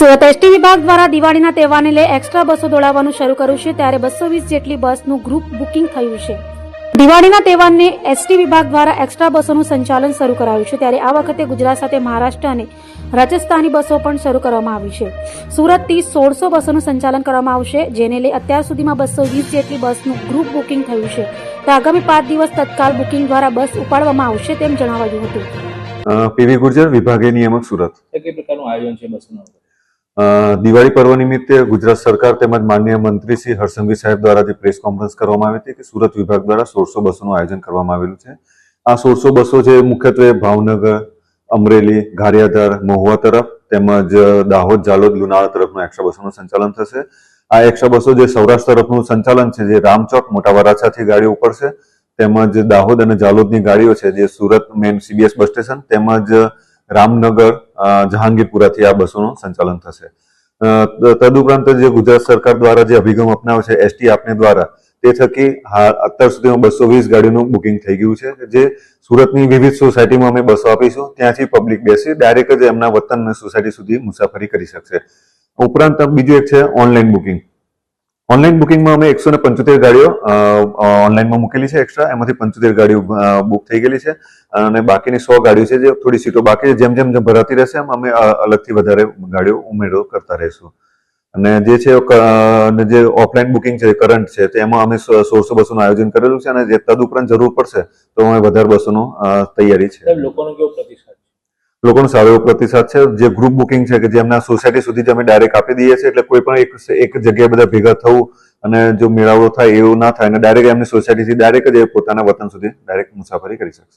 Surat ST વિભાગ દ્વારા દિવાળીના તહેવારને લઈ એક્સ્ટ્રા બસો દોડાવવાનું શરૂ કર્યું છે ત્યારે બસો વીસ જેટલી બસનું ગ્રુપ બુકિંગ થયું છે. દિવાળીના તહેવારને એસટી વિભાગ દ્વારા એક્સ્ટ્રા બસોનું સંચાલન શરૂ કરાયું છે ત્યારે આ વખતે ગુજરાત સાથે મહારાષ્ટ્ર અને રાજસ્થાની બસો પણ શરૂ કરવામાં આવી છે. સુરતથી સોળસો બસોનું સંચાલન કરવામાં આવશે જેને લઈ અત્યાર સુધીમાં બસો વીસ જેટલી બસનું ગ્રુપ બુકિંગ થયું છે. તો આગામી પાંચ દિવસ તત્કાલ બુકિંગ દ્વારા બસ ઉપાડવામાં આવશે તેમ જણાવાયું હતું. પીવી ગુર્જર વિભાગીય નિયામક સુરત. કઈ પ્રકારનું આયોજન છે બસનું? દિવાળી પર્વ નિમિત્તે ગુજરાત સરકાર તેમજ માનનીય મંત્રી શ્રી હર્ષંઘવી સાહેબ દ્વારા જે પ્રેસ કોન્ફરન્સ કરવામાં આવી હતી કે સુરત વિભાગ દ્વારા સોળસો બસોનું આયોજન કરવામાં આવેલું છે. આ સોળસો બસો છે મુખ્યત્વે ભાવનગર, અમરેલી, ગારિયાધાર, મહુવા તરફ તેમજ દાહોદ જાલોદ લુણાવાડા તરફનું એકસો બસોનું સંચાલન થશે. આ એકસો બસો જે સૌરાષ્ટ્ર તરફનું સંચાલન છે, જે રામચોક, મોટા વરાછાથી ગાડીઓ ઉપડશે, તેમજ દાહોદ અને જાલોદની ગાડીઓ છે, જે Surat main CBS bus station, તેમજ રામનગર જહાંગીરપુરાથી આ બસોનું સંચાલન થશે. તદુપરાંત જે ગુજરાત સરકાર દ્વારા જે અભિગમ અપનાવે છે, એસટી આપને દ્વારા, તે થકી અત્યાર સુધીમાં બસો વીસ ગાડીનું બુકિંગ થઈ ગયું છે, જે સુરતની વિવિધ સોસાયટીમાં અમે બસો આપીશું, ત્યાંથી પબ્લિક બેસી ડાયરેક્ટ જ એમના વતન સોસાયટી સુધી મુસાફરી કરી શકશે. ઉપરાંત બીજું એક છે ઓનલાઈન બુકિંગ. ઓનલાઈન બુકિંગમાં અમે એકસો ને પંચોતેર ગાડીઓ ઓનલાઈનમાં મૂકેલી છે એક્સ્ટ્રા એમાંથી પંચોતેર ગાડીઓ બુક થઈ ગયેલી છે. અને બાકીની સો ગાડીઓ છે જે થોડી સીટો બાકી છે. જેમ જેમ ભરાતી રહેશે, એમ અમે અલગથી વધારે ગાડીઓ ઉમેરો કરતા રહીશું. અને જે છે જે ઓફલાઈન બુકિંગ છે કરંટ છે તેમાં અમે સોળસો બસોનું આયોજન કરેલું છે. અને જે તદુપરાંત જરૂર પડશે, તો અમે વધારે બસોનું તૈયારી છે. લોકોનો કેવો લોકોનો સારો એવો પ્રતિસાદ છે. જે ગ્રુપ બુકિંગ છે કે જે એમના સોસાયટી સુધી જ અમે ડાયરેક્ટ આપી દઈએ છીએ, એટલે કોઈ પણ એક એક જગ્યાએ બધા ભેગા થવું અને જો મેળાવડો થાય એવું ના થાય, અને ડાયરેક્ટ એમની સોસાયટીથી ડાયરેક્ટ જ એ પોતાના વતન સુધી ડાયરેક્ટ મુસાફરી કરી શકશે.